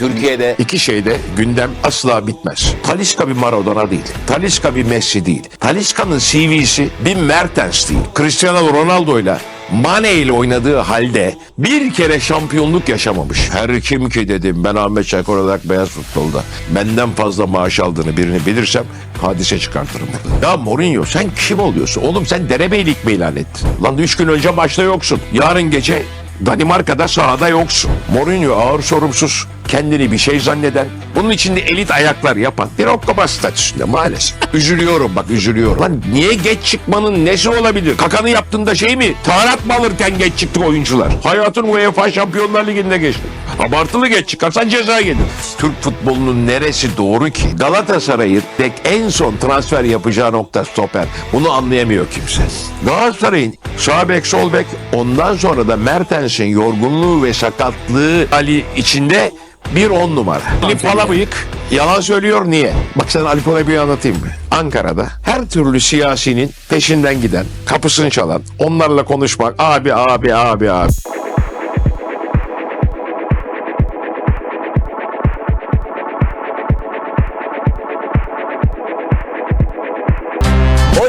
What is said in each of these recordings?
Türkiye'de iki şeyde gündem asla bitmez. Talisca bir Maradona değil. Talisca bir Messi değil. Talisca'nın CV'si bir Mertens değil. Cristiano Ronaldo'yla Mane ile oynadığı halde bir kere şampiyonluk yaşamamış. Her kim ki dedim ben Ahmet Çakır olarak beyaz futbolda benden fazla maaş aldığını birini bilirsem hadise çıkartırım. Ya Mourinho sen kim oluyorsun? Oğlum sen derebeylik mi ilan ettin? Lan üç gün önce maçta yoksun. Yarın gece Danimarka'da sahada yoksun. Mourinho ağır sorumsuz, kendini bir şey zanneden, bunun içinde elit ayaklar yapan bir okkaba statüsünde maalesef. üzülüyorum bak üzülüyorum. Lan niye geç çıkmanın nesi olabilir? Kakanı yaptığında şey mi? Taharat mı alırken geç çıktı oyuncular? Hayatın UEFA Şampiyonlar Ligi'nde geçti. Abartılı geç çıkarsan ceza yedin. Türk futbolunun neresi doğru ki? Galatasaray'ın tek en son transfer yapacağı nokta stoper. Bunu anlayamıyor kimse. Galatasaray'ın sağ bek sol bek ondan sonra da Mertens'in yorgunluğu ve sakatlığı Ali içinde bir on numara. Ali Palabıyık yalan söylüyor niye? Bak sana Ali Palabıyık'ı anlatayım mı? Ankara'da her türlü siyasinin peşinden giden, kapısını çalan, onlarla konuşmak, abi abi abi abi.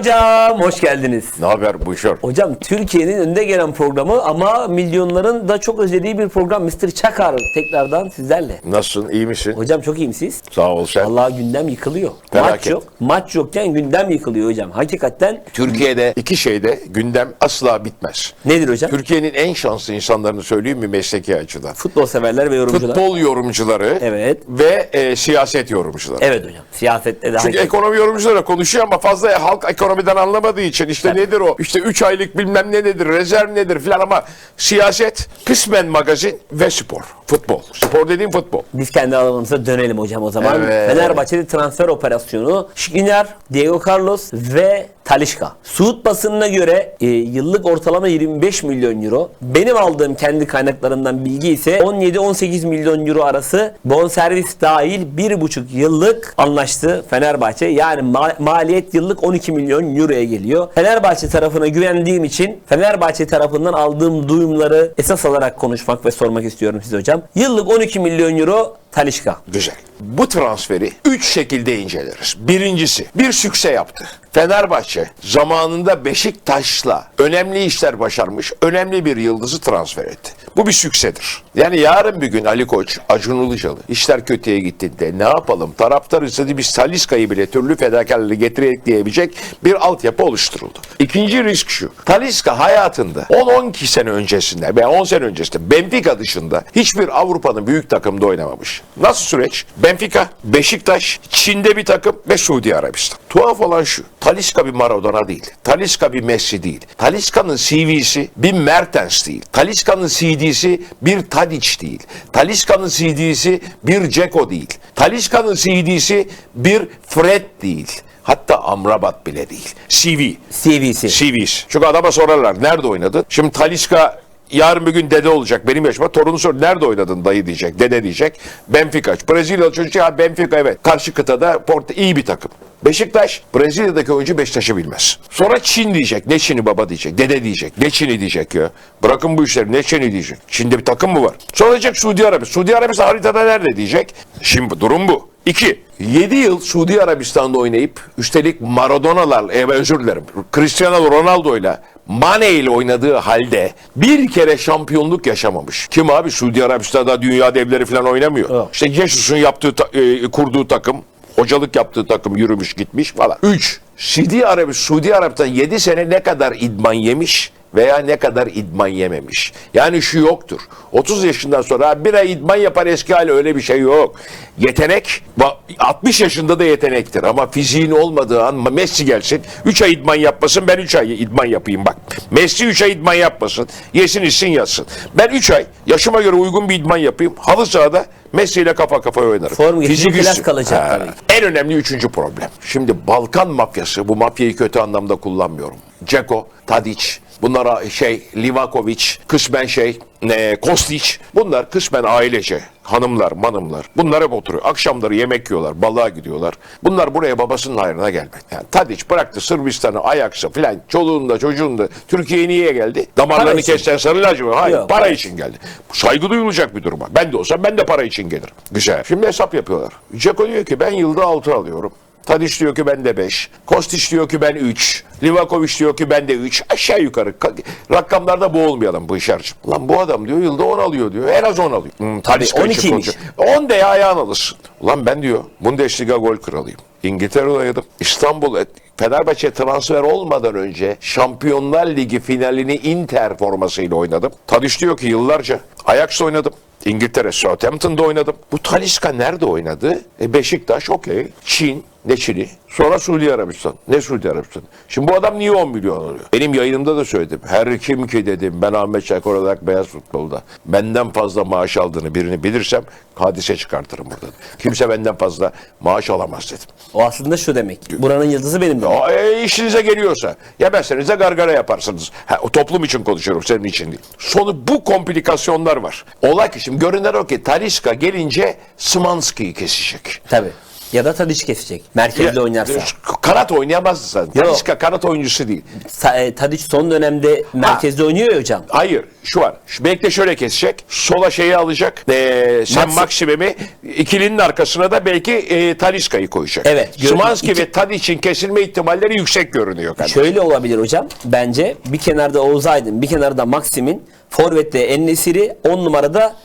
Hocam hoş geldiniz. Ne haber Buşor? Hocam Türkiye'nin önde gelen programı ama milyonların da çok özlediği bir program Mr. Çakar tekrardan sizlerle. Nasılsın? iyi misin? Hocam çok iyi misiniz? Sağ ol sen. Vallahi gündem yıkılıyor. Maç Felaket. yok. Maç yokken gündem yıkılıyor hocam. Hakikaten Türkiye'de iki şeyde gündem asla bitmez. nedir hocam? Türkiye'nin en şanslı insanlarını söyleyeyim mi mesleki açıdan? Futbol severler ve yorumcular. Futbol yorumcuları Evet. ve e, siyaset yorumcuları. Evet hocam. Siyasette de Çünkü ekonomi yorumcuları konuşuyor ama fazla halk ekonomiden anlamadığı için işte nedir o? İşte 3 aylık bilmem ne nedir, rezerv nedir filan ama siyaset kısmen magazin ve spor. Futbol. Spor dediğim futbol. Biz kendi alanımıza dönelim hocam o zaman. Evet. Fenerbahçe'de transfer operasyonu Şikiner, Diego Carlos ve Talişka. Suud basınına göre e, yıllık ortalama 25 milyon euro. Benim aldığım kendi kaynaklarından bilgi ise 17-18 milyon euro arası bonservis dahil 1,5 yıllık anlaştı Fenerbahçe. Yani ma- maliyet yıllık 12 milyon euroya geliyor. Fenerbahçe tarafına güvendiğim için Fenerbahçe tarafından aldığım duyumları esas alarak konuşmak ve sormak istiyorum size hocam. Yıllık 12 milyon euro Talişka. Güzel. Bu transferi üç şekilde inceleriz. Birincisi bir sükse yaptı. Fenerbahçe zamanında Beşiktaş'la önemli işler başarmış, önemli bir yıldızı transfer etti. Bu bir süksedir. Yani yarın bir gün Ali Koç, Acun Ilıcalı işler kötüye gittiğinde ne yapalım? Taraftar istedi biz Taliska'yı bile türlü fedakarlığı getirerek diyebilecek bir altyapı oluşturuldu. İkinci risk şu. Taliska hayatında 10-12 sene öncesinde veya 10 sene öncesinde Benfica dışında hiçbir Avrupa'nın büyük takımda oynamamış. Nasıl süreç? Benfica, Beşiktaş, Çin'de bir takım ve Suudi Arabistan. Tuhaf olan şu. Taliska bir Maradona değil. Taliska bir Messi değil. Taliska'nın CV'si bir Mertens değil. Taliska'nın CD'si bir Tadic değil. Taliska'nın CD'si bir Ceko değil. Taliska'nın CD'si bir Fred değil. Hatta Amrabat bile değil. CV. CV'si. CV'si. Çünkü adama sorarlar nerede oynadın? Şimdi Taliska yarın bir gün dede olacak benim yaşıma. Torunu sor nerede oynadın dayı diyecek. Dede diyecek. Benfica. Brezilyalı çocuk ya Benfica evet. Karşı kıtada Porto iyi bir takım. Beşiktaş Brezilya'daki oyuncu Beşiktaş'ı bilmez. Sonra Çin diyecek. Ne Çin'i baba diyecek. Dede diyecek. Ne Çin'i diyecek ya. Bırakın bu işleri. Ne Çin'i diyecek. Çin'de bir takım mı var? Sonra diyecek Suudi Arabistan. Suudi Arabistan haritada nerede diyecek. Şimdi durum bu. İki. 7 yıl Suudi Arabistan'da oynayıp üstelik Maradona'lar, e, özür dilerim, Cristiano Ronaldo'yla Mane ile oynadığı halde bir kere şampiyonluk yaşamamış. Kim abi Suudi Arabistan'da dünya devleri falan oynamıyor. Yok. İşte Jesus'un yaptığı e, kurduğu takım, hocalık yaptığı takım yürümüş gitmiş falan. 3. Suudi Arabistan, Suudi Arabistan 7 sene ne kadar idman yemiş veya ne kadar idman yememiş. Yani şu yoktur. 30 yaşından sonra bir ay idman yapar eski hali öyle bir şey yok. Yetenek ba- 60 yaşında da yetenektir ama fiziğin olmadığı an Messi gelsin 3 ay idman yapmasın ben 3 ay idman yapayım bak. Messi 3 ay idman yapmasın. Yesin içsin yatsın. Ben 3 ay yaşıma göre uygun bir idman yapayım. Halı sahada Messi ile kafa kafaya oynarım. Form Fizik klas üstü. kalacak Ha. tabii. En önemli üçüncü problem. Şimdi Balkan mafyası bu mafyayı kötü anlamda kullanmıyorum. Ceko, Tadic, Bunlar şey Livakovic, kısmen şey e, Kostić. Bunlar kısmen ailece. Hanımlar, manımlar. Bunlar hep oturuyor. Akşamları yemek yiyorlar, balığa gidiyorlar. Bunlar buraya babasının hayrına gelmedi. Yani Tadiç bıraktı Sırbistan'ı, Ajax'ı filan. Çoluğunu da çocuğunu da. Türkiye'ye niye geldi? Damarlarını için. kessen sarı lacivert. Hayır, Yok, para para için geldi. Saygı duyulacak bir duruma. Ben de olsam ben de para için gelirim. Güzel. Şimdi hesap yapıyorlar. Ceko diyor ki ben yılda 6 alıyorum. Tadiç diyor ki ben de 5. Kostić diyor ki ben 3. Livakovic diyor ki ben de 3. Aşağı yukarı. Ka- Rakamlarda boğulmayalım bu işarcım. Lan bu adam diyor yılda 10 alıyor diyor. En az 10 alıyor. Hmm, için 12'ymiş. konuşuyor. 10 de ayağın alırsın. Ulan ben diyor Bundesliga gol kralıyım. İngiltere'de oynadım. İstanbul et- Fenerbahçe transfer olmadan önce Şampiyonlar Ligi finalini Inter formasıyla oynadım. Tadiç diyor ki yıllarca Ajax'ta oynadım. İngiltere Southampton'da oynadım. Bu Talisca nerede oynadı? E Beşiktaş okey. Çin ne Çin'i? Sonra Suudi Arabistan. Ne Suudi Arabistan? Şimdi bu adam niye 10 milyon alıyor? Benim yayınımda da söyledim. Her kim ki dedim ben Ahmet Çakar olarak beyaz futbolda benden fazla maaş aldığını birini bilirsem hadise çıkartırım burada. Kimse benden fazla maaş alamaz dedim. O aslında şu demek. Buranın yıldızı benim demek. Ya, e, işinize geliyorsa yemezseniz de gargara yaparsınız. Ha, o toplum için konuşuyorum senin için değil. Sonu bu komplikasyonlar var. Olay ki şimdi görünen o ki Talisca gelince Smanski'yi kesecek. Tabii. Ya da Tadiç kesecek. Merkezde Ya, oynarsa. Kanat oynayamazdı zaten. Talisca kanat oyuncusu değil. Sa- e, Tadiç son dönemde merkezde oynuyor ya hocam. Hayır şu var. Şu, belki de şöyle kesecek. Sola şeyi alacak. Ee, sen Maksimim'i ikilinin arkasına da belki e, Talisca'yı koyacak. Evet. Smanski İki- ve Tadic'in kesilme ihtimalleri yüksek görünüyor. kardeşim. Şöyle olabilir hocam. Bence bir kenarda Oğuz Aydın, bir kenarda Maxim'in, Forvet'te Ennesiri, 10 numarada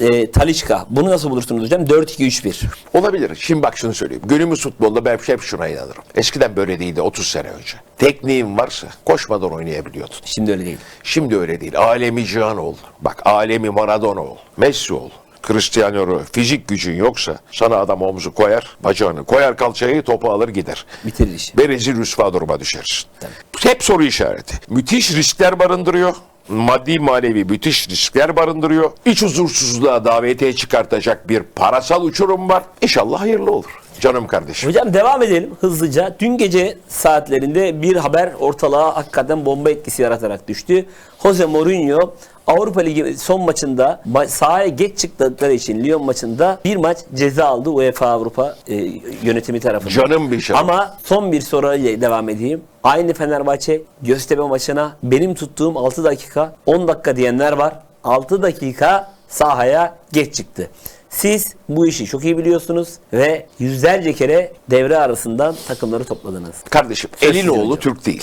e, Talisca. Bunu nasıl bulursunuz hocam? 4-2-3-1. Olabilir. Şimdi bak şunu söyleyeyim. Günümüz futbolda ben hep şuna inanırım. Eskiden böyle değildi 30 sene önce. Tekniğin varsa koşmadan oynayabiliyordun. Şimdi öyle değil. Şimdi öyle değil. Alemi Cihan ol. Bak alemi Maradona ol. Messi ol. Cristiano. Fizik gücün yoksa sana adam omuzu koyar, bacağını koyar kalçayı, topu alır gider. Bitirir işi. Ve rezil rüsva duruma düşersin. Hep soru işareti. Müthiş riskler barındırıyor. Maddi manevi müthiş riskler barındırıyor. İç huzursuzluğa davetiye çıkartacak bir parasal uçurum var. İnşallah hayırlı olur. Canım kardeşim. Hocam devam edelim hızlıca. Dün gece saatlerinde bir haber ortalığa hakikaten bomba etkisi yaratarak düştü. Jose Mourinho Avrupa Ligi son maçında ma- sahaya geç çıktıkları için Lyon maçında bir maç ceza aldı UEFA Avrupa e, yönetimi tarafından. Canım bir şey. Ama son bir soruyla devam edeyim. Aynı Fenerbahçe Göztepe maçına benim tuttuğum 6 dakika 10 dakika diyenler var. 6 dakika sahaya geç çıktı. Siz bu işi çok iyi biliyorsunuz ve yüzlerce kere devre arasından takımları topladınız. Kardeşim Söz sizin Elinoğlu hocam. Türk değil.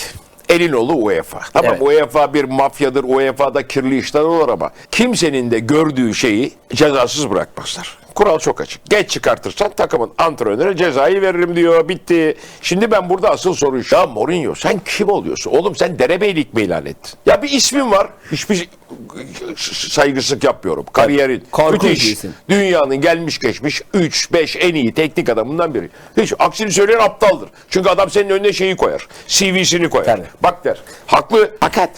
Elinoğlu UEFA. Tamam Evet. UEFA bir mafyadır, UEFA'da kirli işler olur ama kimsenin de gördüğü şeyi cezasız bırakmazlar. Kural çok açık. Geç çıkartırsan takımın antrenörü cezayı veririm diyor. Bitti. Şimdi ben burada asıl soru şu. Ya Mourinho sen kim oluyorsun? Oğlum sen derebeylik mi ilan ettin? Ya bir ismin var. Hiçbir saygısızlık yapmıyorum. Kariyerin. korkunç müthiş. Dünyanın gelmiş geçmiş 3-5 en iyi teknik adamından biri. Hiç aksini söyleyen aptaldır. Çünkü adam senin önüne şeyi koyar. CV'sini koyar. Tabii. Bak der. Haklı. Fakat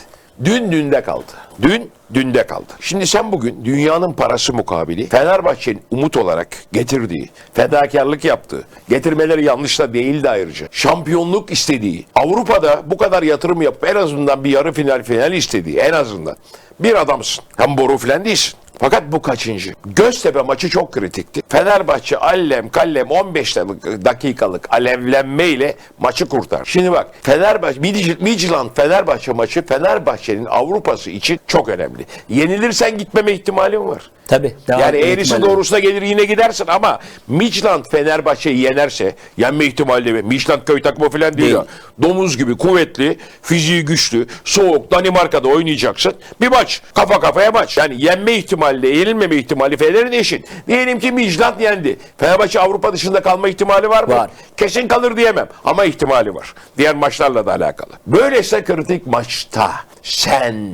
dün dünde kaldı. Dün dünde kaldı. Şimdi sen bugün dünyanın parası mukabili Fenerbahçe'nin umut olarak getirdiği, fedakarlık yaptığı, getirmeleri yanlış da değildi ayrıca. Şampiyonluk istediği, Avrupa'da bu kadar yatırım yapıp en azından bir yarı final final istediği en azından bir adamsın. Hem boru falan değilsin. Fakat bu kaçıncı? Göztepe maçı çok kritikti. Fenerbahçe allem kallem 15 dakikalık alevlenmeyle maçı kurtar. Şimdi bak Fenerbahçe, Midtjylland Fenerbahçe maçı Fenerbahçe'nin Avrupa'sı için çok önemli. Yenilirsen gitmeme ihtimalin var. Tabii. Yani eğrisi ihtimali. doğrusuna gelir yine gidersin ama Midtjylland Fenerbahçe'yi yenerse yenme ihtimali de Midtjylland köy takımı falan değil. Değil. ya. Domuz gibi kuvvetli, fiziği güçlü, soğuk Danimarka'da oynayacaksın. Bir maç kafa kafaya maç. Yani yenme ihtimali yenilmeme ihtimali Fener'in eşit. Diyelim ki Midtjylland yendi. Fenerbahçe Avrupa dışında kalma ihtimali var mı? Var. Kesin kalır diyemem ama ihtimali var. Diğer maçlarla da alakalı. Böylese kritik maçta sen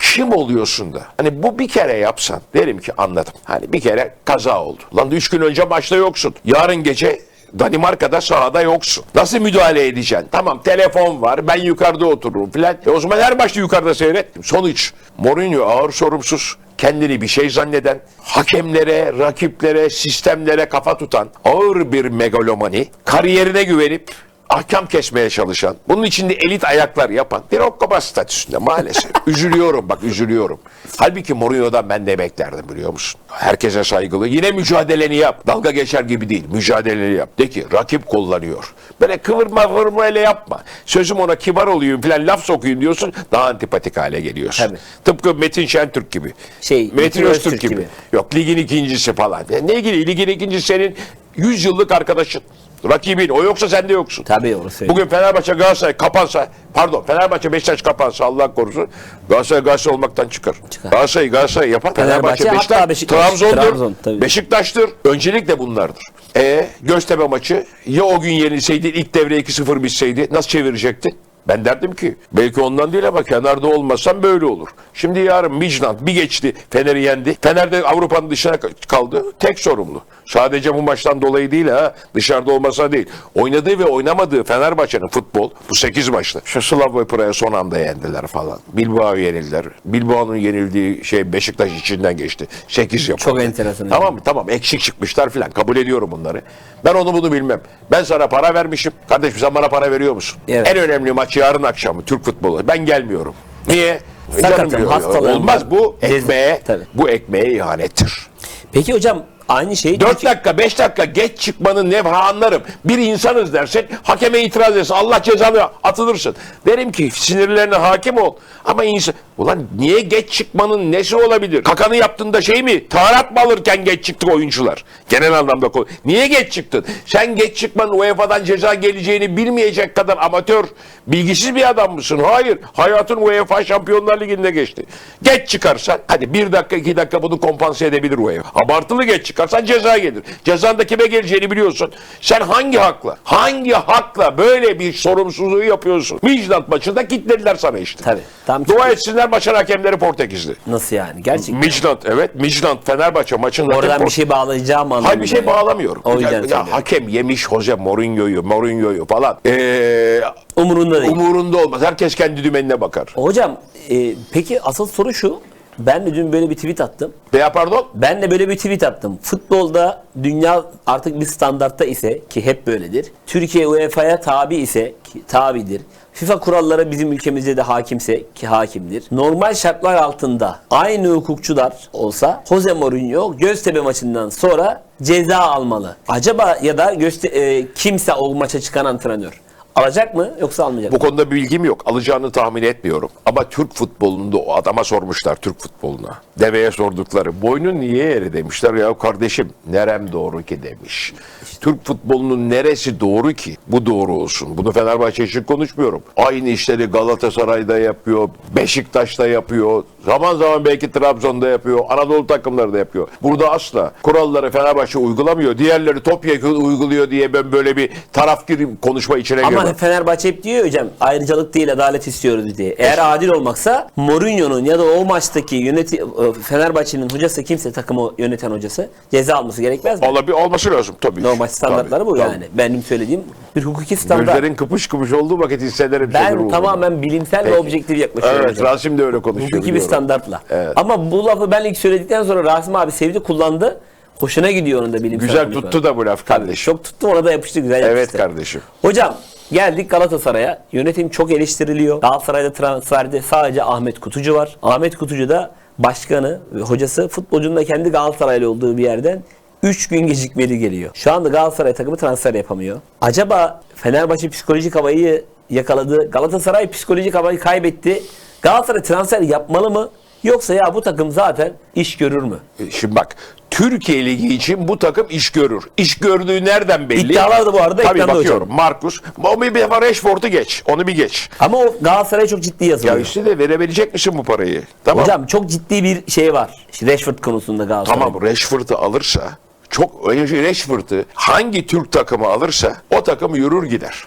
kim oluyorsun da? Hani bu bir kere yapsan derim ki anladım. Hani bir kere kaza oldu. Lan üç gün önce maçta yoksun. Yarın gece Danimarka'da sahada yoksun. Nasıl müdahale edeceksin? Tamam telefon var ben yukarıda otururum filan. E o zaman her maçta yukarıda seyret. Sonuç Mourinho ağır sorumsuz kendini bir şey zanneden, hakemlere, rakiplere, sistemlere kafa tutan ağır bir megalomani, kariyerine güvenip ahkam kesmeye çalışan, bunun içinde elit ayaklar yapan bir okkaba statüsünde maalesef. üzülüyorum bak üzülüyorum. Halbuki Mourinho'dan ben de beklerdim biliyor musun? Herkese saygılı. Yine mücadeleni yap. Dalga geçer gibi değil. Mücadeleni yap. De ki rakip kullanıyor. Böyle kıvırma kıvırma öyle yapma. Sözüm ona kibar olayım falan laf sokuyum diyorsun. Daha antipatik hale geliyorsun. Tabii. Tıpkı Metin Şentürk gibi. Şey, Metin, Metin Öztürk Öztürk gibi. gibi. Yok ligin ikincisi falan. Ne ilgili? Ligin ikincisi senin 100 yıllık arkadaşın. Rakibin. O yoksa sen de yoksun. Tabii onu söyleyeyim. Bugün Fenerbahçe Galatasaray kapansa, pardon Fenerbahçe Beşiktaş kapansa Allah korusun Galatasaray Galatasaray olmaktan çıkar. Çıkar. Galatasaray Galatasaray yapar. Fenerbahçe, Fenerbahçe, Beşiktaş, Beşiktaş, Trabzon'dur, Trabzon, tabii. Beşiktaş'tır. Öncelikle bunlardır. E Göztepe maçı ya o gün yenilseydi ilk devre 2-0 bitseydi nasıl çevirecektin? Ben derdim ki belki ondan değil ama kenarda olmasam böyle olur. Şimdi yarın Midland bir geçti Fener'i yendi. Fener de Avrupa'nın dışına kaldı. Tek sorumlu. Sadece bu maçtan dolayı değil ha. Dışarıda olmasa değil. Oynadığı ve oynamadığı Fenerbahçe'nin futbol bu 8 maçta. Şu Slavia Prag'ı son anda yendiler falan. Bilbao yenildiler. Bilbao'nun yenildiği şey Beşiktaş içinden geçti. 8 yapıldı. Çok enteresan. Tamam mı? Tamam eksik çıkmışlar filan. Kabul ediyorum bunları. Ben onu bunu bilmem. Ben sana para vermişim. Kardeşim sen bana para veriyor musun? Evet. En önemli maç yarın akşamı Türk futbolu. Ben gelmiyorum. Niye? Sakatım, Canım hastalığım Olmaz var. bu Cez- ekmeğe, Tabii. bu ekmeğe ihanettir. Peki hocam aynı şeyi 4 dakika 5 dakika geç çıkmanın ne ha anlarım. Bir insanız dersen hakeme itiraz edersin. Allah cezanı atılırsın. Derim ki sinirlerine hakim ol. Ama insan ulan niye geç çıkmanın nesi olabilir? Kakanı yaptığında şey mi? Taharat mı alırken geç çıktı oyuncular? Genel anlamda konu. Niye geç çıktın? Sen geç çıkmanın UEFA'dan ceza geleceğini bilmeyecek kadar amatör, bilgisiz bir adam mısın? Hayır. Hayatın UEFA Şampiyonlar Ligi'nde geçti. Geç çıkarsan hadi bir dakika iki dakika bunu kompanse edebilir UEFA. Abartılı geç çıkarsan ceza gelir. Cezan da kime geleceğini biliyorsun. Sen hangi hakla, hangi hakla böyle bir sorumsuzluğu yapıyorsun? Midland maçında kilitlediler sana işte. Tabii. Tam Dua etsinler maçın hakemleri Portekizli. Nasıl yani? Gerçekten. Midland evet Midland Fenerbahçe maçında Oradan bir şey bağlayacağım anlamında. Hayır bir şey bağlamıyorum. O yüzden ya, ya hakem yemiş Jose Mourinho'yu, Mourinho'yu falan. Ee, Umurunda değil. umurunda olmaz. Herkes kendi dümenine bakar. Hocam e, peki asıl soru şu. Ben de dün böyle bir tweet attım. Veya pardon? Ben de böyle bir tweet attım. Futbolda dünya artık bir standartta ise ki hep böyledir. Türkiye UEFA'ya tabi ise ki tabidir. FIFA kuralları bizim ülkemizde de hakimse ki hakimdir. Normal şartlar altında aynı hukukçular olsa Jose Mourinho Göztepe maçından sonra ceza almalı. Acaba ya da Gözte e, kimse o maça çıkan antrenör alacak mı yoksa almayacak Bu mı? konuda bir bilgim yok. Alacağını tahmin etmiyorum. Ama Türk futbolunda o adama sormuşlar Türk futboluna. Deveye sordukları. Boynun niye eğri demişler. Ya kardeşim nerem doğru ki demiş. Türk futbolunun neresi doğru ki? Bu doğru olsun. Bunu Fenerbahçe için konuşmuyorum. Aynı işleri Galatasaray'da yapıyor. Beşiktaş'ta yapıyor. Zaman zaman belki Trabzon'da yapıyor. Anadolu takımları da yapıyor. Burada asla kuralları Fenerbahçe uygulamıyor. Diğerleri topyekun uyguluyor diye ben böyle bir tarafgir konuşma içine Ama girmem. Fenerbahçe hep diyor hocam ayrıcalık değil adalet istiyoruz diye. Eğer adil olmaksa Mourinho'nun ya da o maçtaki yöneti e, Fenerbahçe'nin hocası kimse takımı yöneten hocası ceza alması gerekmez mi? Olabilir, olması lazım tabii. Normal standartları bu Tabii, yani. Benim söylediğim bir hukuki standart. Gözlerin kıpış kıpış olduğu vakit hissederim ben tamamen bilimsel ve Peki. objektif yaklaşıyorum Evet, hocam. Rasim de öyle konuşuyor. Hukuki bir standartla. Evet. Ama bu lafı ben ilk söyledikten sonra Rasim abi sevdi kullandı. Hoşuna gidiyor onun da bilimsel Güzel tuttu da bu laf Tabii, kardeşim. çok tuttu ona da yapıştı güzel Evet yapıştı. kardeşim. Hocam geldik Galatasaray'a. Yönetim çok eleştiriliyor. Galatasaray'da transferde sadece Ahmet Kutucu var. Ahmet Kutucu da başkanı ve hocası futbolcunun da kendi Galatasaraylı olduğu bir yerden 3 gün gecikmeli geliyor. Şu anda Galatasaray takımı transfer yapamıyor. Acaba Fenerbahçe psikolojik havayı yakaladı. Galatasaray psikolojik havayı kaybetti. Galatasaray transfer yapmalı mı? Yoksa ya bu takım zaten iş görür mü? Şimdi bak Türkiye Ligi için bu takım iş görür. İş gördüğü nereden belli? İddialar da bu arada Tabii ekranda bakıyorum. hocam. Markus. O bir defa Rashford'u geç. Onu bir geç. Ama o Galatasaray çok ciddi Ya yazılıyor. işte de verebilecek misin bu parayı? Tamam. Hocam çok ciddi bir şey var. İşte Rashford konusunda Galatasaray. Tamam Rashford'u alırsa çok Rashford'u hangi Türk takımı alırsa o takım yürür gider.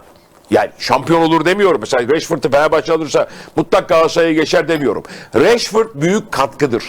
Yani şampiyon olur demiyorum. Mesela Rashford'u Fenerbahçe alırsa mutlak Galatasaray'a geçer demiyorum. Rashford büyük katkıdır.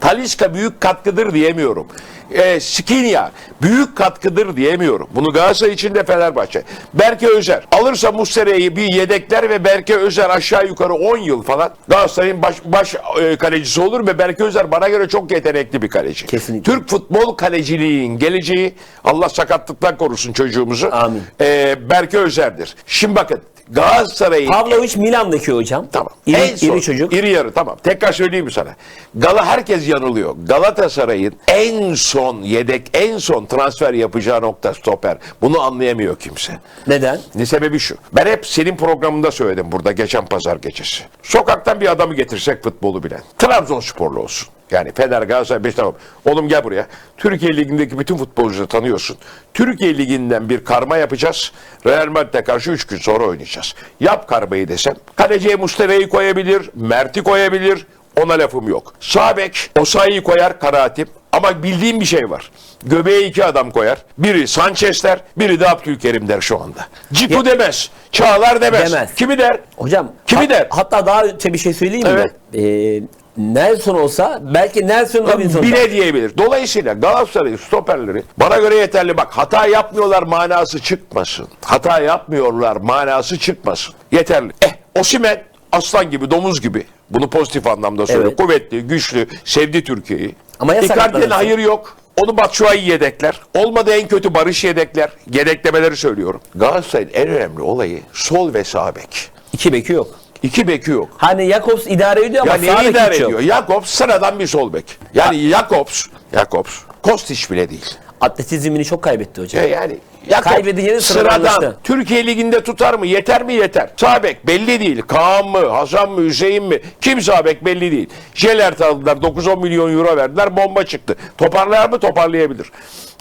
Talişka büyük katkıdır diyemiyorum. E, Skriniar büyük katkıdır diyemiyorum. Bunu Galatasaray için de Fenerbahçe. Berke Özer alırsa Muslera'yı bir yedekler ve Berke Özer aşağı yukarı 10 yıl falan Galatasaray'ın baş, baş e, kalecisi olur ve Berke Özer bana göre çok yetenekli bir kaleci. Kesinlikle. Türk futbol kaleciliğin geleceği Allah sakatlıktan korusun çocuğumuzu. Amin. E, Berke Özer'dir. Şimdi bakın Galatasaray'ın Pavlovic Milan'daki hocam. Tamam. İri, en son, iri çocuk. İri yarı tamam. Tekrar söyleyeyim sana? Gala herkes yanılıyor. Galatasaray'ın en son yedek, en son transfer yapacağı nokta stoper. Bunu anlayamıyor kimse. Neden? Ne sebebi şu. Ben hep senin programında söyledim burada geçen pazar gecesi. Sokaktan bir adamı getirsek futbolu bilen. Trabzonsporlu olsun. Yani Fener, Galatasaray, Beşiktaş. Oğlum gel buraya. Türkiye Ligi'ndeki bütün futbolcuları tanıyorsun. Türkiye Ligi'nden bir karma yapacağız. Real Madrid'e karşı 3 gün sonra oynayacağız. Yap karmayı desem. Kaleciye Muslera'yı koyabilir, Mert'i koyabilir. Ona lafım yok. Sağ bek Osayi'yi koyar kanaatim. Ama bildiğim bir şey var. Göbeğe iki adam koyar. Biri Sanchez der, biri de Abdülkerim der şu anda. Ciku demez, Çağlar demez. Demez. Kimi der? Hocam Kimi hat- der? Hatta daha öte bir şey söyleyeyim Evet. mi? Ee, Nelson olsa belki Nelson Robinson. Bile diyebilir. Dolayısıyla Galatasaray'ın stoperleri bana göre yeterli. Bak hata yapmıyorlar manası çıkmasın. Hata yapmıyorlar manası çıkmasın. Yeterli. Eh Osimen aslan gibi, domuz gibi. Bunu pozitif anlamda söylüyorum. Evet. Kuvvetli, güçlü, sevdi Türkiye'yi. Ama ya Icardi'nin hayır yok. Onu Batshuayi yedekler. Olmadı en kötü Barış yedekler. Yedeklemeleri söylüyorum. Galatasaray'ın en önemli olayı sol ve sağ bek. İki beki yok. İki beki yok. Hani Jakobs idare ediyor ama Yani sağ bek idare hiç yok. ediyor. Jakobs sıradan bir sol bek. Yani Jakobs, Jakobs, Kostić bile değil. Atletizmini çok kaybetti hocam. Ya yani Jakobs Kaybedeceğini sıradan sıradanlaştı. Türkiye Ligi'nde tutar mı? Yeter mi? Yeter. Sağ bek belli değil. Kaan mı? Hasan mı? Hüseyin mi? Kim sağ bek belli değil. Jelert aldılar. 9-10 milyon euro verdiler. Bomba çıktı. Toparlar mı? Toparlayabilir.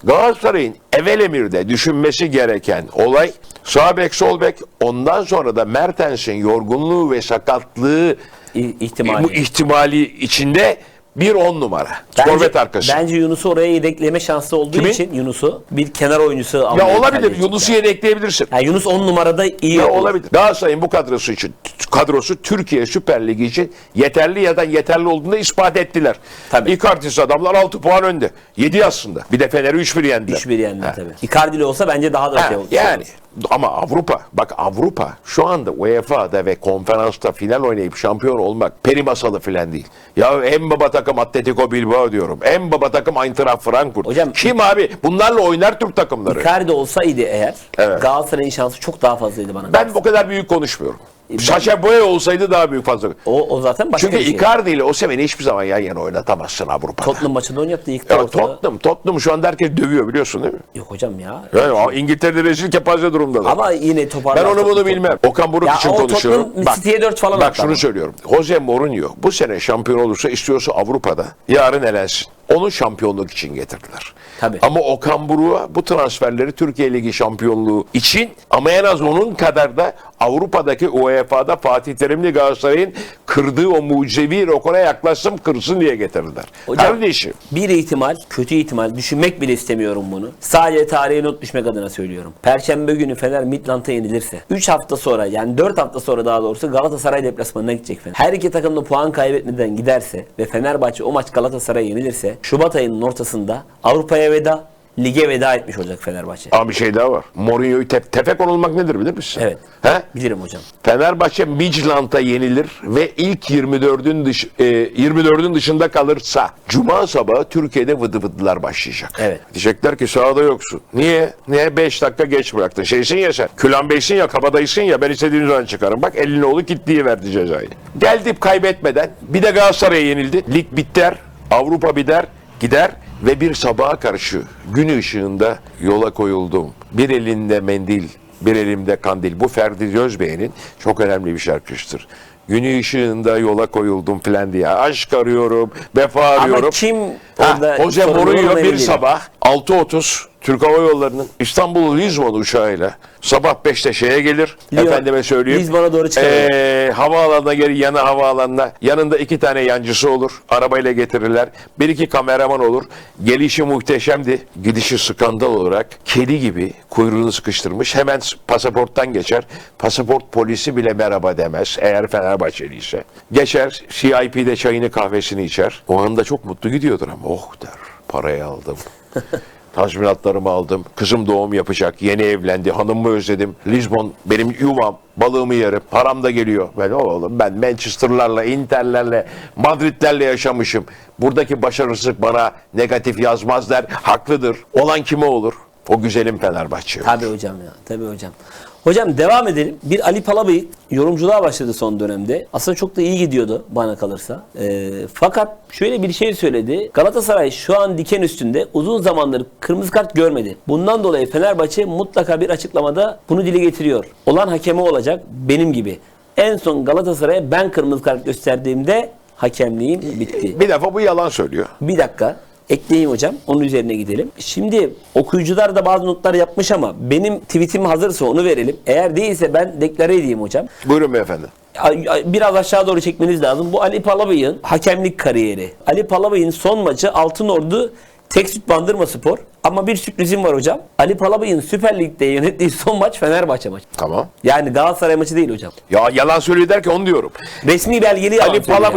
Galatasaray'ın evvel emirde düşünmesi gereken olay sağ bek sol bek ondan sonra da Mertens'in yorgunluğu ve sakatlığı İ- ihtimali. bu ihtimali içinde bir on numara. Forvet arkası. Bence Yunus'u oraya yedekleme şansı olduğu Kimi? için Yunus'u bir kenar oyuncusu almayı ya olabilir. Yunus'u yedekleyebilirsin. Yani Yunus 10 numarada iyi Ya olur. olabilir. Galatasaray'ın bu kadrosu için kadrosu Türkiye Süper Ligi için yeterli ya da yeterli olduğunu ispat ettiler. Tabii. Icardi'siz adamlar 6 puan önde. 7 aslında. Bir de Fener'i 3-1 yendiler. 3-1 yendi Ha. tabii. Icardi'li olsa bence daha da Ha, şey olur. yani ama Avrupa bak Avrupa şu anda UEFA'da ve konferansta final oynayıp şampiyon olmak peri masalı filan değil. Ya en baba takım Atletico Bilbao diyorum. En baba takım Eintracht Frankfurt. Hocam- Kim abi? Bunlarla oynar Türk takımları. Icardi olsaydı eğer Evet. Galatasaray'ın şansı çok daha fazlaydı bana. Ben o kadar büyük konuşmuyorum. Sacha Boey olsaydı daha büyük fazla. o, o zaten başka Çünkü bir şey. Icardi ile Osimhen'i hiçbir zaman yan yana oynatamazsın Avrupa'da. Tottenham maçında oynattı ilk Ya ortada. Tottenham, Tottenham şu anda herkes dövüyor biliyorsun değil mi? Yok hocam ya. Yani İngiltere'de rezil kepaze durumdalar. Ama yine ben toparlar. onu bunu bilmem. Okan Buruk Ya için o konuşuyorum. Tottenham City'ye dört falan bak şunu ama. söylüyorum. Jose Mourinho bu sene şampiyon olursa istiyorsa Avrupa'da yarın elensin. Onu şampiyonluk için getirdiler. Tabii. Ama Okan Buruk'a bu transferleri Türkiye Ligi şampiyonluğu için ama en az onun kadar da Avrupa'daki UEFA'da Fatih Terimli Galatasaray'ın kırdığı o mucizevi rekora yaklaşsın kırsın diye getirdiler. Hocam, Kardeşim Bir ihtimal, kötü ihtimal, düşünmek bile istemiyorum bunu. Sadece tarihe not düşmek adına söylüyorum. Perşembe günü Fener Midland'a yenilirse, 3 hafta sonra yani 4 hafta sonra daha doğrusu Galatasaray deplasmanına gidecek Fener. Her iki takım da puan kaybetmeden giderse ve Fenerbahçe o maç Galatasaray'a yenilirse Şubat ayının ortasında Avrupa'ya veda, lige veda etmiş olacak Fenerbahçe. Ama bir şey daha var. Mourinho'yu te- tefe konulmak nedir bilir misin? Evet. He? Bilirim hocam. Fenerbahçe Midland'a yenilir ve ilk 24'ün dış, e, 24'ün dışında kalırsa Cuma sabahı Türkiye'de vıdı vıdılar başlayacak. Evet. Diyecekler ki sahada yoksun. Niye? Niye 5 dakika geç bıraktın? Şeysin ya sen. Külan Bey'sin ya kabadaysın ya ben istediğim zaman çıkarım. Bak elin oğlu kitliye verdi cezayı. Geldi kaybetmeden bir de Galatasaray'a yenildi. Lig biter. Avrupa biter. Gider ve bir sabaha karşı gün ışığında yola koyuldum. Bir elinde mendil, bir elimde kandil. Bu Ferdi Gözbey'in çok önemli bir şarkısıdır. Günü ışığında yola koyuldum filan diye. Aşk arıyorum, vefa arıyorum. Ama kim Ha, orada Jose Mourinho olduğuna bir sabah 6.30 Türk Hava Yolları'nın İstanbul Lizbon uçağıyla sabah 5'te şeye gelir. Lyon- Efendime söyleyeyim. Lizbon'a doğru çıkar. Ee, havaalanına geri yana havaalanına yanında iki tane yancısı olur. Arabayla getirirler. Bir iki kameraman olur. Gelişi muhteşemdi. Gidişi skandal olarak kedi gibi kuyruğunu sıkıştırmış. Hemen pasaporttan geçer. Pasaport polisi bile merhaba demez. Eğer Fenerbahçeli ise. Geçer CIP'de çayını kahvesini içer. O anda çok mutlu gidiyordur ama oh der. Parayı aldım. Tazminatlarımı aldım. Kızım doğum yapacak. Yeni evlendi. Hanımımı özledim. Lisbon benim yuvam. Balığımı yerim. Param da geliyor. Ben oğlum ben Manchester'larla, Inter'lerle, Madrid'lerle yaşamışım. Buradaki başarısızlık bana negatif yazmaz der. Haklıdır. Olan kime olur? O güzelim Fenerbahçe. Tabii hocam ya. Tabii hocam. Hocam devam edelim. Bir Ali Palabıyık yorumculuğa başladı son dönemde. Aslında çok da iyi gidiyordu bana kalırsa. Ee, fakat şöyle bir şey söyledi. Galatasaray şu an diken üstünde uzun zamandır kırmızı kart görmedi. Bundan dolayı Fenerbahçe mutlaka bir açıklamada bunu dile getiriyor. Olan hakemi olacak benim gibi. En son Galatasaray'a ben kırmızı kart gösterdiğimde hakemliğim bitti. Bir defa bu yalan söylüyor. Bir dakika. Ekleyeyim hocam. Onun üzerine gidelim. Şimdi okuyucular da bazı notlar yapmış ama benim tweetim hazırsa onu verelim. Eğer değilse ben deklare edeyim hocam. Buyurun beyefendi. Biraz aşağı doğru çekmeniz lazım. Bu Ali Palabıyık'ın hakemlik kariyeri. Ali Palabıyık'ın son maçı Altınordu Tek Süt Bandırma Spor. Ama bir sürprizim var hocam. Ali Palabıyık'ın Süper Lig'de yönettiği son maç Fenerbahçe maçı. Tamam. Yani Galatasaray maçı değil hocam. Ya yalan söylüyor derken onu diyorum. Resmi belgeli yalan Ali söylüyor yani.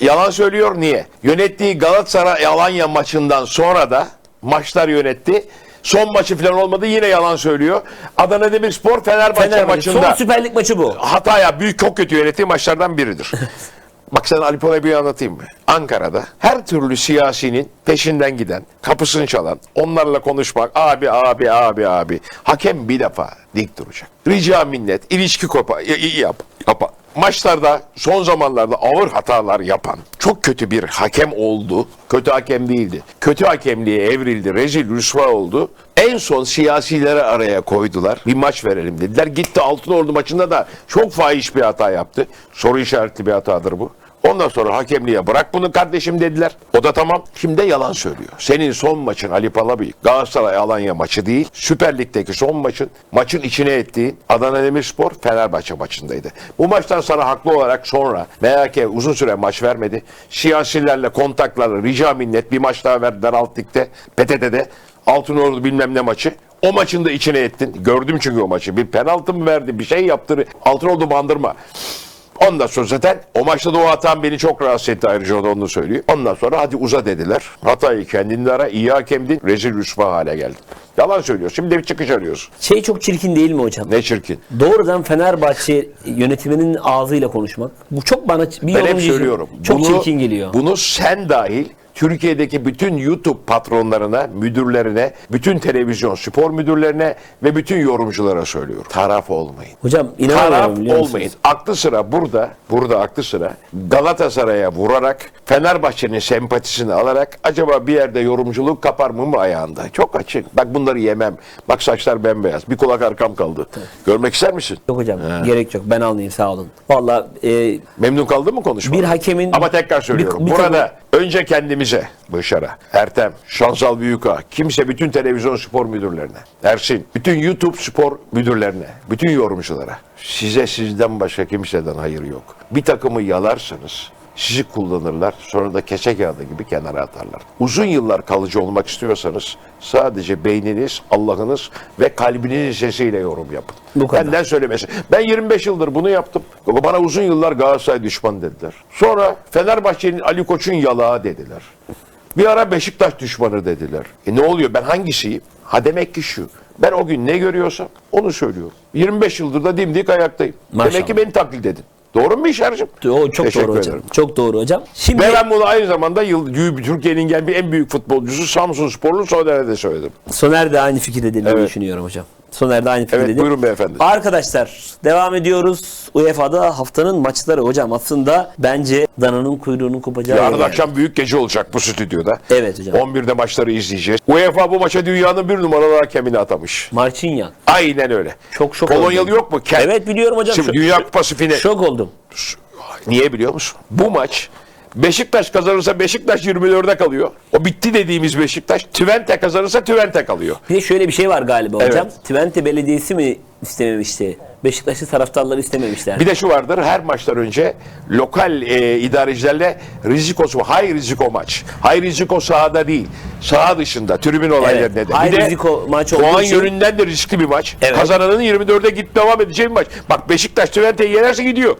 Yalan söylüyor. Niye? Yönettiği Galatasaray Alanya maçından sonra da maçlar yönetti. Son maçı falan olmadı yine yalan söylüyor. Adana Demirspor Fenerbahçe, Fenerbahçe. maçında Son Süper Lig maçı bu. hataya büyük çok kötü yönettiği maçlardan biridir. Bak sana Ali Palabıyık'ı anlatayım mı? Ankara'da her türlü siyasinin peşinden giden, kapısını çalan, onlarla konuşmak, abi abi abi abi. Hakem bir defa dik duracak. Rica minnet, ilişki kopa, yap, yapa. Maçlarda son zamanlarda ağır hatalar yapan çok kötü bir hakem oldu. Kötü hakem değildi. Kötü hakemliğe evrildi. Rezil rüsva oldu. En son siyasileri araya koydular. Bir maç verelim dediler. Gitti Altınordu maçında da çok fahiş bir hata yaptı. Soru işaretli bir hatadır bu. Ondan sonra hakemliğe bırak bunu kardeşim dediler. O da tamam. Şimdi yalan söylüyor. Senin son maçın Ali Palabıyık Galatasaray Alanya maçı değil. Süper Lig'deki son maçın maçın içine ettiğin Adana Demirspor Fenerbahçe maçındaydı. Bu maçtan sana haklı olarak sonra MHK uzun süre maç vermedi. Siyasilerle kontaklarla rica minnet bir maç daha verdiler alt ligde PTT'de. Altınordu bilmem ne maçı. O maçın da içine ettin. Gördüm çünkü o maçı. Bir penaltı mı verdi? Bir şey yaptı. Altınordu bandırma. Ondan sonra zaten o maçta da o hatam beni çok rahatsız etti ayrıca o da onu söylüyor. Ondan sonra hadi uza dediler. Hatayı kendinde ara iyi hakemdin rezil rüsva hale geldin. Yalan söylüyor. Şimdi bir çıkış arıyorsun. Şey çok çirkin değil mi hocam? Ne çirkin. Doğrudan Fenerbahçe yönetiminin ağzıyla konuşmak. Bu çok bana bir Ben hep yorumcu için söylüyorum. Çok Bunu- çirkin geliyor. Bunu sen dahil Türkiye'deki bütün YouTube patronlarına, müdürlerine, bütün televizyon spor müdürlerine ve bütün yorumculara söylüyorum. Taraf olmayın. Hocam Taraf inanamıyorum biliyor musunuz? olmayın. Aklı sıra burada, burada aklı sıra Galatasaray'a vurarak, Fenerbahçe'nin sempatisini alarak acaba bir yerde yorumculuk kapar mı mı ayağında? Çok açık. Bak bunları yemem. Bak saçlar bembeyaz. Bir kulak arkam kaldı. Görmek ister misin? Yok hocam gerek yok ben almayayım sağ olun. Valla e, Memnun kaldın mı konuşmadan? Bir hakemin- Ama tekrar söylüyorum. Bir- bir Burada önce kendimize, Bışar'a, Ertem, Şansal Büyükağ, kimse bütün televizyon spor müdürlerine, Ersin, bütün YouTube spor müdürlerine, bütün yorumculara. Size sizden başka kimseden hayır yok. Bir takımı yalarsınız, sizi kullanırlar, sonra da kese kağıdı gibi kenara atarlar. Uzun yıllar kalıcı olmak istiyorsanız sadece beyniniz, Allah'ınız ve kalbinizin sesiyle yorum yapın. Bu kadar. Benden söylemesi. Ben 25 yıldır bunu yaptım. Bana uzun yıllar Galatasaray düşman dediler. Sonra Fenerbahçe'nin Ali Koç'un yalağı dediler. Bir ara Beşiktaş düşmanı dediler. E ne oluyor ben hangisiyim? Ha demek ki şu. Ben o gün ne görüyorsam onu söylüyorum. 25 yıldır da dimdik ayaktayım. Maşallah. Demek ki beni taklit edin. Doğru mu işarcım? o çok Teşekkür doğru hocam. ederim. Çok doğru hocam. Şimdi Ve ben bunu aynı zamanda yıl, Türkiye'nin en büyük futbolcusu Samsun Sporlu Soner'e de söyledim. Soner de aynı fikirde diye Evet. düşünüyorum hocam. Soner de aynı fikirde. Evet, buyurun beyefendi. Arkadaşlar devam ediyoruz. UEFA'da haftanın maçları hocam aslında bence dananın kuyruğunu kopacağı Yarın yani. akşam büyük gece olacak bu stüdyoda. Evet hocam. 11'de maçları izleyeceğiz. UEFA bu maça dünyanın bir numaralı hakemini atamış. Marçinyan. Aynen öyle. Çok şok Polonyalı oldum. yok mu? Ken- Evet biliyorum hocam. Şimdi Şok- Dünya Kupası finali. Şok oldum. Niye biliyor musun? Bu maç Beşiktaş kazanırsa Beşiktaş 24'e kalıyor. O bitti dediğimiz Beşiktaş. Twente kazanırsa Twente kalıyor. Bir de şöyle bir şey var galiba Evet. hocam. Twente Belediyesi mi istememişti? Beşiktaşlı taraftarları istememişler. Bir de şu vardır her maçtan önce lokal e, idarecilerle rizikosu high riziko maç. High riziko sahada değil. Saha dışında tribün olaylarında da. high Bir de riziko maç puan için- yönünden de riskli bir maç. Evet. Kazananın 24'e git devam edeceği bir maç. Bak Beşiktaş Twente'yi yenerse gidiyor.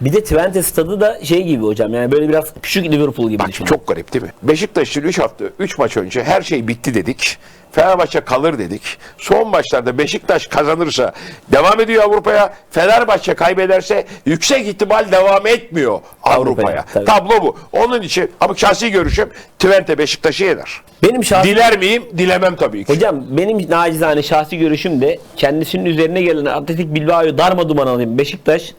Bir de Twente stadı da şey gibi hocam yani böyle biraz küçük Liverpool gibi Bak düşünün. çok garip değil mi? Beşiktaş için 3 hafta 3 maç önce her şey bitti dedik. Fenerbahçe kalır dedik. Son maçlarda Beşiktaş kazanırsa devam ediyor Avrupa'ya. Fenerbahçe kaybederse yüksek ihtimal devam etmiyor Avrupa'ya. Tabii. Tablo bu. Onun için ama şahsi görüşüm Twente Beşiktaş'ı yener. Benim şahsi Diler miyim? Dilemem tabii ki. Hocam benim nacizane şahsi görüşüm de kendisinin üzerine gelen Atletik Bilbao'yu darma duman alayım Beşiktaş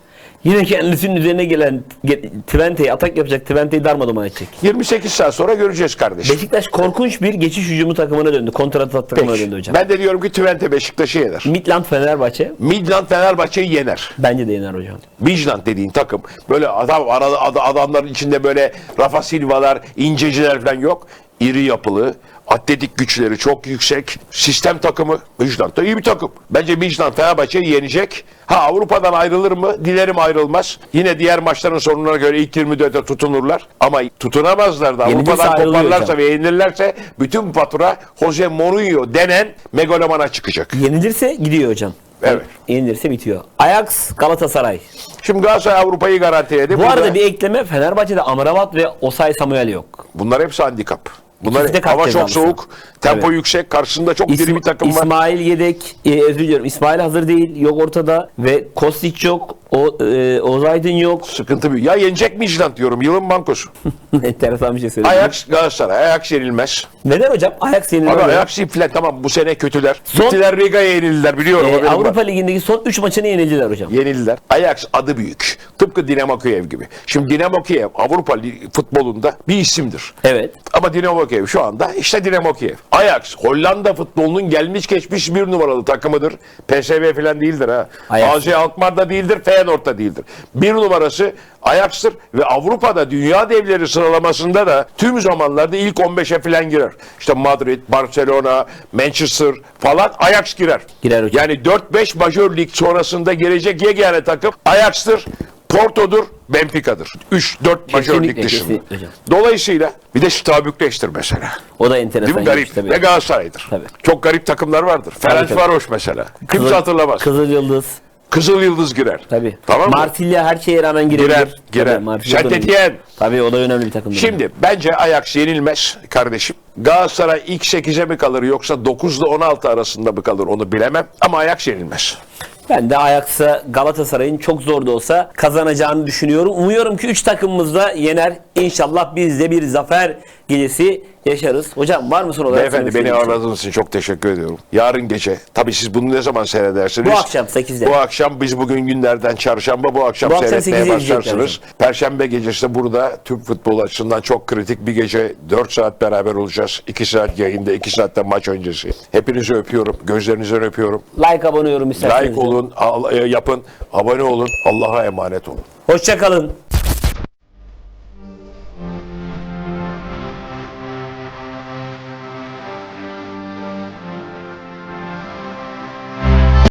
yine kendisinin üzerine gelen ge- Twente'yi atak yapacak Twente'yi darma duman edecek. 28 saat sonra göreceğiz kardeşim. Beşiktaş korkunç bir geçiş hücumu takımına döndü. Kontratak takımına Beş. döndü hocam. Ben de diyorum ki Twente Beşiktaş'ı yener. Midland Fenerbahçe Midland Fenerbahçe'yi yener. bence de yener hocam. Midland dediğin takım böyle adam arada ad- adamların içinde böyle Rafa Silva'lar, inceciler falan yok. İri yapılı, atletik güçleri çok yüksek. Sistem takımı Midland da iyi bir takım. Bence Midland Fenerbahçe'yi yenecek. Ha Avrupa'dan ayrılır mı? Dilerim ayrılmaz. Yine diğer maçların sonuna göre ilk 24'e tutunurlar. Ama tutunamazlar da Yenilirse Avrupa'dan toparlarsa hocam. ve yenilirlerse bütün fatura Jose Mourinho denen megalomana çıkacak. Yenilirse gidiyor hocam. Evet. Yenilirse bitiyor. Ajax Galatasaray. Şimdi Galatasaray Avrupa'yı garantiledi. Bu Burada- arada bir ekleme Fenerbahçe'de Amrabat ve Osay Samuel yok. Bunlar hepsi handikap. Bunlar de hava çok soğuk, tempo Evet. yüksek, karşısında çok diri İsm- bir takım var. İsmail yedek, e, özür diliyorum. İsmail hazır değil, yok ortada ve Kostic yok, o, e, Aydın yok. Sıkıntı büyük. Ya yenecek Midland diyorum. Yılın bankosu. Enteresan bir şey söyledim. Ajax Galatasaray. Ajax yenilmez. Neden hocam? Ajax yenildi. Abi hocam. Ajax filan tamam bu sene kötüler. Son- Gittiler Riga'ya yenildiler biliyorum. E, haberim var. Avrupa Ligi'ndeki son 3 maçını yenildiler hocam. Yenildiler. Ajax adı büyük. Tıpkı Dinamo Kiev gibi. Şimdi Dinamo Kiev Avrupa Ligi futbolunda bir isimdir. Evet. Ama Dinamo Kiev şu anda işte Dinamo Kiev. Ajax Hollanda futbolunun gelmiş geçmiş bir numaralı takımıdır. PSV falan değildir ha. Ajax. AZ Alkmaar da değildir, Feyenoord da değildir. Bir numarası Ajax'tır ve Avrupa'da dünya devleri sıralamasında da tüm zamanlarda ilk 15'e falan girer. İşte Madrid, Barcelona, Manchester falan Ajax girer. Girer hocam. Yani 4-5 majör lig sonrasında gelecek yegane takım Ajax'tır. Porto'dur, Benfica'dır. 3-4 majör lig dışında. kesinlikle. Dolayısıyla bir de Stabükleş'tir mesela. O da Değil enteresan. mi? Garip. tabii. Ve Galatasaray'dır. Tabii. Çok garip takımlar vardır. Ferenc. Varoş mesela. Kimse Kızıl- hatırlamaz. Kızıl Yıldız. Kızıl Yıldız girer. Tabii. Tamam mı? Marsilya her şeye rağmen girebilir. Girer, girer. Tabii, Marsilya da önemli. Saint-Étienne. Tabii o da önemli bir takımdır. Şimdi bence Ajax yenilmez kardeşim. Galatasaray ilk 8'e mi kalır yoksa 9 ile 16 arasında mı kalır onu bilemem. Ama Ajax yenilmez. Ben de Ajax'a Galatasaray'ın çok zor da olsa kazanacağını düşünüyorum. Umuyorum ki 3 takımımız da yener. İnşallah biz de bir zafer gecesi yaşarız. Hocam var mı son olarak? Beyefendi beni ağırladığınız için çok teşekkür ediyorum. Yarın gece, tabii siz bunu ne zaman seyredersiniz? Bu akşam 8'de. Bu akşam biz bugün günlerden çarşamba bu akşam Bu akşam seyretmeye 8'de izleyecekler başlarsınız. Perşembe gecesi de burada Türk futbolu açısından çok kritik bir gece. 4 saat beraber olacağız. 2 saat yayında, 2 saatte maç öncesi. Hepinizi öpüyorum. Gözlerinizden öpüyorum. Like abone yorum isterseniz. Like olun, al- e, yapın, abone olun. Allah'a emanet olun. Hoşçakalın.